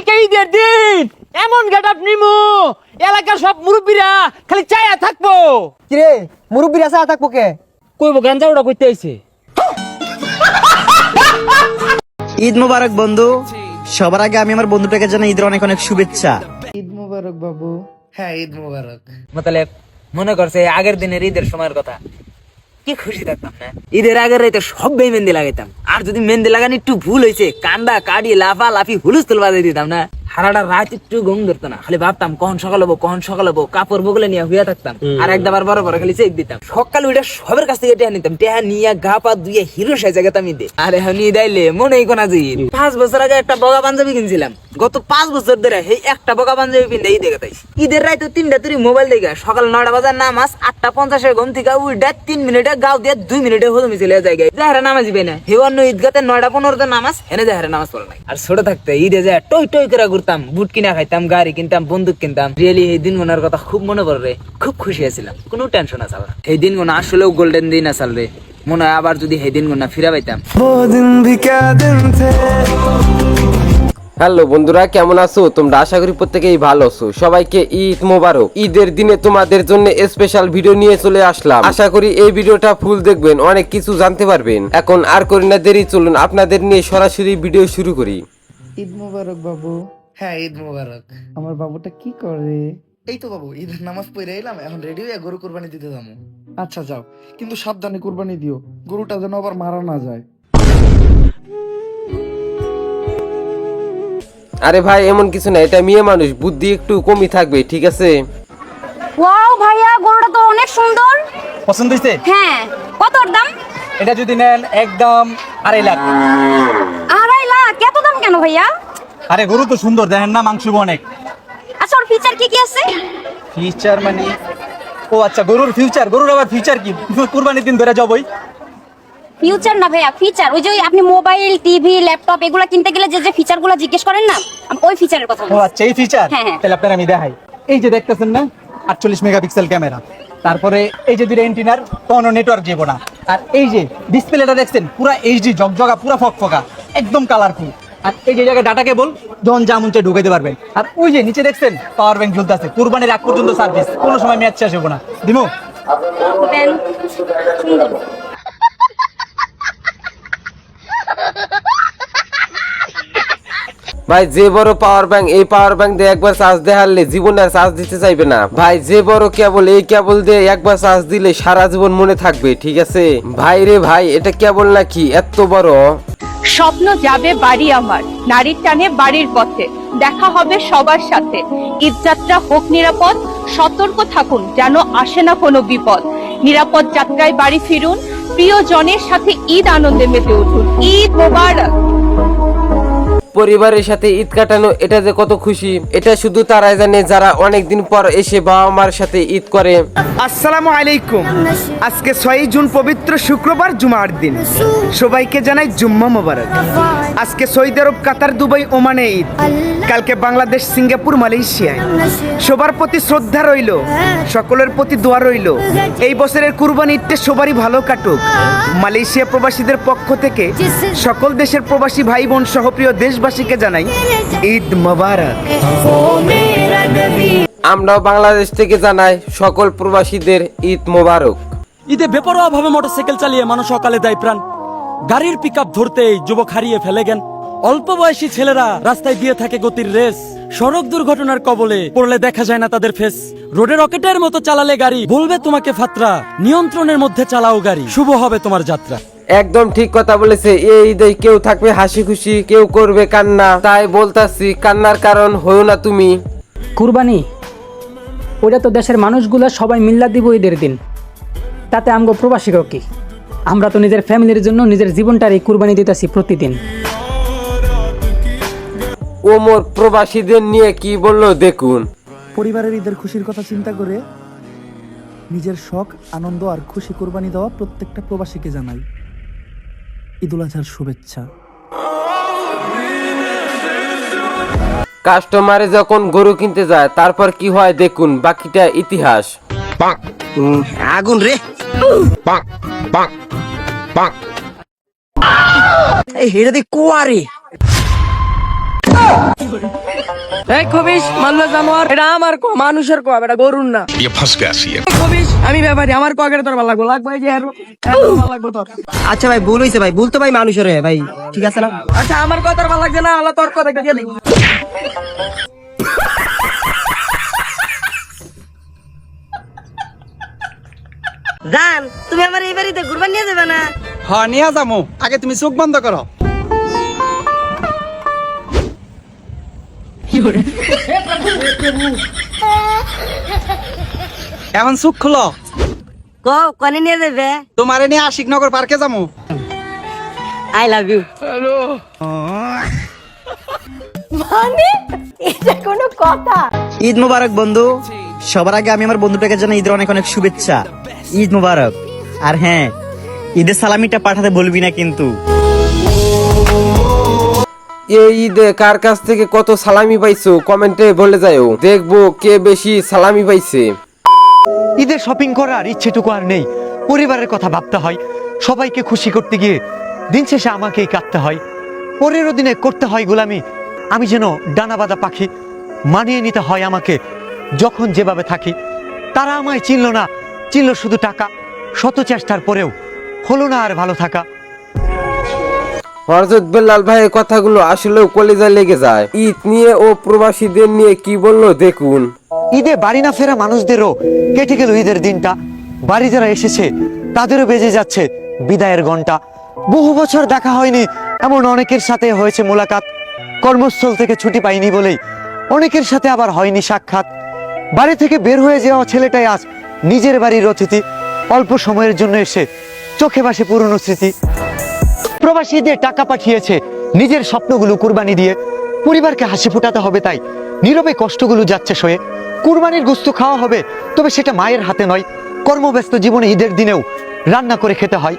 কালকে ঈদের দিন? এমন গেট আপ নিমু। এলাকার সব মুরব্বীরা খালি চায়া থাকব। কিরে মুরব্বীর আছে থাকব কে? কইব গাঞ্জা ওটা কইতে আইছে। ঈদ মোবারক বন্ধু। সবার আগে আমি আমার বন্ধুটাকে জানাই ঈদের অনেক অনেক শুভেচ্ছা। মতলব মনে করছে আগের দিনের ঈদের সময়ের কথা। কি খুশি থাকতাম না ঈদের আগের রাইতে সবাই মেহেন্দি লাগাইতাম। আর যদি মেহেন্দি লাগানি একটু ভুল হয়েছে কান্দা, কাড়ি, লাফা, লাফি হুলুস তুলবা দিয়ে দিতাম না সারাটা রাত একটু ঘুম ধরতো না। খালি ভাবতাম কখন সকাল হব কখন সকাল হব কাপড় বগলে নিয়ে থাকতাম। আর বড় বড় খালি চেক দিতাম। সকাল উঠে সবের কাছ থেকে টেহা নিতাম। টেহা নিয়ে গা পা ধুয়ে হিরো সাজা গেতাম ঈদে। আর এখন ঈদ আইলে মনেই কোনা যে পাঁচ বছর আগে একটা বগা পাঞ্জাবি কিনছিলাম। গত পাঁচ বছর ধরে এই একটা বগা পাঞ্জাবি পিন্ধে ঈদে গেতাইস ঈদের রাতে তিনটা তুই মোবাইল দেখে সকাল নয়টা বাজার নামাজ আটটা পঞ্চাশের ঘুম থেকে উইডা তিন মিনিটে গাও দিয়ে দুই মিনিটে হজমি চলে যায় যাহারা নামাজ দিবে না হে অন্য ঈদগাতে নয়টা পনেরোতে নামাজ এনে যাহারা নামাজ পড়ে নাই। আর ছোট থাকতে ঈদে যায় টই টই করে ঘুরতাম বুট কিনা খাইতাম গাড়ি কিনতাম বন্দুক কিনতাম। রিয়েলি এই দিন মনের কথা খুব মনে পড়ে রে খুব খুশি আছিলাম কোনো টেনশন না এই দিনগুলো আসলেও গোল্ডেন দিন আসাল রে মনে হয় আবার যদি এই দিনগুলো ফিরা পাইতাম। হ্যালো বন্ধুরা কেমন আছো? তোমরা আশা করি প্রত্যেকেই ভালো আছো। সবাইকে ঈদ মোবারক। ঈদের দিনে তোমাদের জন্য স্পেশাল ভিডিও নিয়ে চলে আসলাম। আশা করি এই ভিডিওটা ফুল দেখবেন অনেক কিছু জানতে পারবেন। এখন আর করি না দেরি চলুন আপনাদের নিয়ে সরাসরি ভিডিও শুরু করি। ঈদ মোবারক বাবু। হ্যাঁ ঈদ মোবারক। আমার বাবুটা কি করে? এই তো বাবু ঈদের নামাজ পড়ে এলাম এখন রেডি হয়ে গরু কোরবানি দিতে যাব। আচ্ছা যাও। কিন্তু সাবধানে কুরবানি দিও গরুটা যেন আবার মারা না যায়। আরে ভাই এমন কিছু না এটা মেয়ে মানুষ বুদ্ধি একটু কমই থাকবে ঠিক আছে? ওয়াও ভাইয়া গরুটা তো অনেক সুন্দর। পছন্দ হয়েছে? হ্যাঁ কত ওর দাম? এটা যদি নেন একদম আড়াই লাখ। আড়াই লাখ এত দাম কেন ভাইয়া? আরে গরু তো সুন্দর দেখেন না মাংস অনেক আচ্ছা ওর ফিচার কি কি আছে? ফিচার মানে ও আচ্ছা গরুর ফিউচার গরুর আবার ফিউচার কি? কুরবানির দিন ধরে যাবই। ফিউচার না ভাইয়া ফিচার ওই যে আপনি মোবাইল টিভি ল্যাপটপ এগুলো কিনতে গেলে যে যে ফিচারগুলো জিজ্ঞেস করেন না আমি ওই ফিচারের কথা ও বলছি। আচ্ছা এই ফিচার হ্যাঁ, হ্যাঁ। তাহলে আপনার আমি দেখাই। এই যে দেখতেছেন না আটচল্লিশ মেগাপিক্সেল ক্যামেরা। তারপরে এই যে দুটো এন্টিনার কোনো নেটওয়ার্ক যাব না আর এই যে ডিসপ্লেটা দেখছেন পুরা এইচডি জগজগা পুরা ফকফকা একদম কালারফুল আর এই যে জায়গায় ডাটা কেবল যখন যা মন চায় ঢুকাইতে পারবেন। আর ওই যে নিচে দেখছেন পাওয়ার ব্যাংক ঝুলতে আছে কুরবানির আগ পর্যন্ত সার্ভিস কোনো সময় ম্যাচ শেষ হব না। দিমু? ভাই যে বড় পাওয়ার ব্যাংক এই পাওয়ার ব্যাংক দিয়ে একবার চার্জ দেখালে জীবনে আর চার্জ দিতে চাইবে না। ভাই যে বড় কেবল এই কেবল দিয়ে একবার চার্জ দিলে সারা জীবন মনে থাকবে ঠিক আছে? ভাই রে ভাই এটা কেবল নাকি এত বড়? স্বপ্ন যাবে বাড়ি আমার। নারীর টানে বাড়ির পথে। দেখা হবে সবার সাথে। ঈদযাত্রা হোক নিরাপদ, সতর্ক থাকুন যেন আসে না কোনো বিপদ। নিরাপদ যাত্রায় বাড়ি ফিরুন। প্রিয়জনের সাথে ঈদ আনন্দে মেতে উঠুন। ঈদ মোবারক। পরিবারের সাথে ঈদ কাটানো, এটা যে কত খুশি। এটা শুধু তারাই জানে যারা অনেকদিন পর এসে বাবা মার সাথে ঈদ করে। আসসালামু আলাইকুম। আজকে ছয়ই জুন পবিত্র শুক্রবার জুমার দিন। সবাইকে জানাই জুম্মা মোবারক। আজকে সৌদি আরব, কাতার, দুবাই, ওমানে ঈদ। কালকে বাংলাদেশ, সিঙ্গাপুর, মালয়েশিয়ায়। সবার প্রতি শ্রদ্ধা রইল। সকলের প্রতি দোয়া রইল। এই বছরের কুরবানি ঈদটা সবারই ভালো কাটুক। মালয়েশিয়া প্রবাসীদের পক্ষ থেকে সকল দেশের প্রবাসী ভাই বোন সহ প্রিয় দেশবাসীকে জানাই ঈদ মোবারক। আমরাও বাংলাদেশ থেকে জানাই সকল প্রবাসীদের ঈদ মোবারক। ঈদে বেপরোয়া ভাবে মোটরসাইকেল চালিয়ে মানুষ সকালে দেয় প্রাণ। গাড়ির পিক ধরতেই যুবক হারিয়ে ফেলে গেন অল্প বয়সী ছেলেরা রাস্তায় দিয়ে থাকে গতির রেস। সড়ক দুর্ঘটনার কবলে পড়লে দেখা যায় না তাদের ফেস রোডে রকেটের মতো চালালে গাড়ি। বলবে তোমাকে ফাত্রা নিয়ন্ত্রণের মধ্যে চালাও গাড়ি। শুভ হবে তোমার যাত্রা। একদম ঠিক কথা বলেছে। এই ঈদে কেউ থাকবে হাসি খুশি কেউ করবে কান্না। তাই বলতাছি কান্নার কারণ হয়েও না তুমি। কুরবানি ওটা তো দেশের মানুষগুলো সবাই মিল্লা দিব ঈদের দিন। তাতে আমগো প্রবাসীরাও কি? আমরা তো নিজের ফ্যামিলির জন্য নিজের জীবনটারই কুরবানি দিতেছি প্রতিদিন। ওমর প্রবাসীদের নিয়ে কি বলল দেখুন। পরিবারের ঈদের খুশির কথা চিন্তা করে নিজের শখ আনন্দ আর খুশি কুরবানি দেওয়া প্রত্যেকটা প্রবাসীকে জানাই। ঈদুল আজহার শুভেচ্ছা। কাস্টমারে যখন গরু কিনতে যায় তারপর কি হয় দেখুন বাকিটা ইতিহাস। আগুন রে। এই দিয়ে কুয়ারে এই খবিস মাল্লা জানোয়ার এটা আমার কো মানুষের কো এটা গরুর না। খবিস আমি ব্যাপারী আমার কো তোর ভালো লাগবো লাগবে এই যে এর লাগবো তোর। আচ্ছা ভাই ভুল হয়েছে ভাই ভুল তো ভাই মানুষের হয় ভাই ঠিক আছে না? আচ্ছা আমার কথা ভালো লাগছে না আল্লাহ তোর কথা গেলি জান তুমি আমার এই বাড়িতে ঘুরবার নিয়ে যাবে না? হ্যাঁ নিয়ে যাব। আগে তুমি চোখ বন্ধ করো। এখন সুখ খুলো। কনে নিয়ে যাবে তোমারে নিয়ে আশিকনগর পার্কে যাব আই লাভ ইউ। মানে এটা কোনো কথা? ঈদ মুবারক বন্ধু। সবার আগে আমি আমার বন্ধুটাকে জানাই ঈদের অনেক অনেক শুভেচ্ছা। ঈদ মুবারক। আর হ্যাঁ ঈদের সালামিটা পাঠাতে বলবি না কিন্তু। এই ঈদে কার কাছ থেকে কত সালামি পাইছো? কমেন্টে বলে যাও দেখব কে বেশি সালামি পাইছে। ঈদের শপিং করার ইচ্ছেটুকু আর নেই। পরিবারের কথা ভাবতে হয়। সবাইকে খুশি করতে গিয়ে দিন শেষে আমাকেই কাঁদতে হয়। পনেরো দিনে করতে হয় গোলামি। আমি যেন ডানা পাখি মানিয়ে নিতে হয় আমাকে। যখন যেভাবে থাকি, তারা আমায় চিনল না। চিনল শুধু টাকা। শত চেষ্টার পরেও হলো না আর ভালো থাকা। হরজত বেল্লাল ভাইয়ের কথাগুলো আসলেও কলেজায় লেগে যায়। ঈদ নিয়ে ও প্রবাসীদের নিয়ে কি বলল দেখুন। ঈদে বাড়ি না ফেরা মানুষদেরও কেটে গেল ঈদের দিনটা। বাড়ি যারা এসেছে, তাদেরও বেজে যাচ্ছে বিদায়ের ঘণ্টা বহু বছর দেখা হয়নি, এমন অনেকের সাথে হয়েছে মোলাকাত। কর্মস্থল থেকে ছুটি পাইনি বলেই অনেকের সাথে আবার হয়নি সাক্ষাৎ। বাড়ি থেকে বের হয়ে যাওয়া ছেলেটাই আজ নিজের বাড়ির অতিথি। অল্প সময়ের জন্য এসে চোখে বাসে পুরনো স্মৃতি। প্রবাসীদের টাকা পাঠিয়েছে। নিজের স্বপ্নগুলো কুরবানি দিয়ে। পরিবারকে হাসি ফোটাতে হবে তাই। নীরবে কষ্টগুলো যাচ্ছে সয়ে। কুরবানির গুস্ত খাওয়া হবে, তবে সেটা মায়ের হাতে নয়। কর্মব্যস্ত জীবনে ঈদের দিনেও রান্না করে খেতে হয়।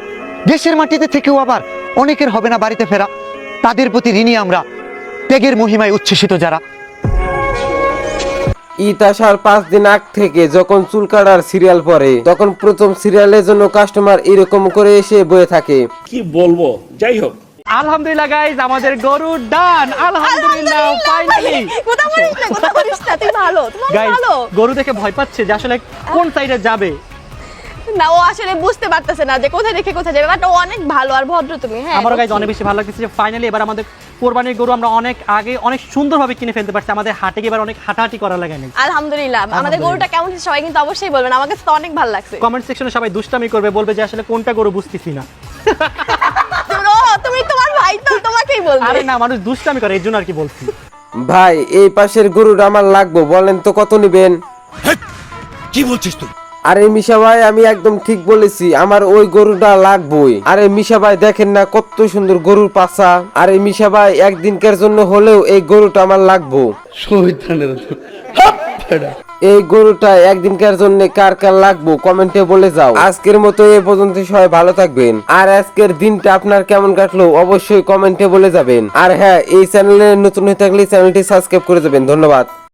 দেশের মাটিতে থেকেও আবার অনেকের হবে না বাড়িতে ফেরা। তাদের প্রতি ঋণী আমরা। ত্যাগের মহিমায় উচ্ছ্বসিত যারা। ঈদ আসার পাঁচ দিন আগ থেকে যখন চুল কাটার সিরিয়াল পরে তখন প্রথম সিরিয়ালের জন্য কাস্টমার এরকম করে এসে বয়ে থাকে। আলহামদুলিল্লাহ গাইজ আমাদের গরু ডান আলহামদুলিল্লাহ ফাইনালি কথা বলিস না কথা বলিস না তুই ভালো তোমার গাইজ ভালো গরু দেখে ভয় পাচ্ছে যে আসলে কোন সাইডে যাবে। না ও আসলে বুঝতে পারতেছে না যে কোথায় রেখে কোথায় যাবে বাট ও অনেক ভালো আর ভদ্র তুমি হ্যাঁ আমারও গাইজ অনেক বেশি ভালো লাগতেছে যে ফাইনালি এবার আমাদের কোরবানির গরু আমরা অনেক আগে অনেক সুন্দরভাবে কিনে ফেলতে পারছি। আমাদের হাটে গিয়ে এবার অনেক হাঁটাহাঁটি করা লাগে না আলহামদুলিল্লাহ। আমাদের গরুটা কেমন সবাই কিন্তু অবশ্যই বলবেন। আমার কাছে তো অনেক ভালো লাগছে। কমেন্ট সেকশনে সবাই দুষ্টামি করবে বলবে যে আসলে কোনটা গরু বুঝতেছি না। তুমি তোমার ভাই তো তোমাকেই বলবে। আরে না মানুষ দুষ্টামি করে এই জন্য আর কি বলছি। ভাই এই পাশের গরুটা আমার লাগবো বলেন তো কত নিবেন? কি বলছিস তুই? আরে মিশা ভাই আমি একদম ঠিক বলেছি আমার ওই গরুটা লাগবই। আরে মিশা ভাই দেখেন না কত সুন্দর গরুর পাছা। আরে মিশা ভাই একদিনকার জন্য হলেও এই গরুটা আমার লাগবো। এই গরুটা একদিনকার জন্য কার কার লাগবো কমেন্টে বলে যাও। আজকের মতো এ পর্যন্ত সবাই ভালো থাকবেন। আর আজকের দিনটা আপনার কেমন কাটলো অবশ্যই কমেন্টে বলে যাবেন। আর হ্যাঁ এই চ্যানেলে নতুন হয়ে থাকলে চ্যানেলটি সাবস্ক্রাইব করে যাবেন। ধন্যবাদ।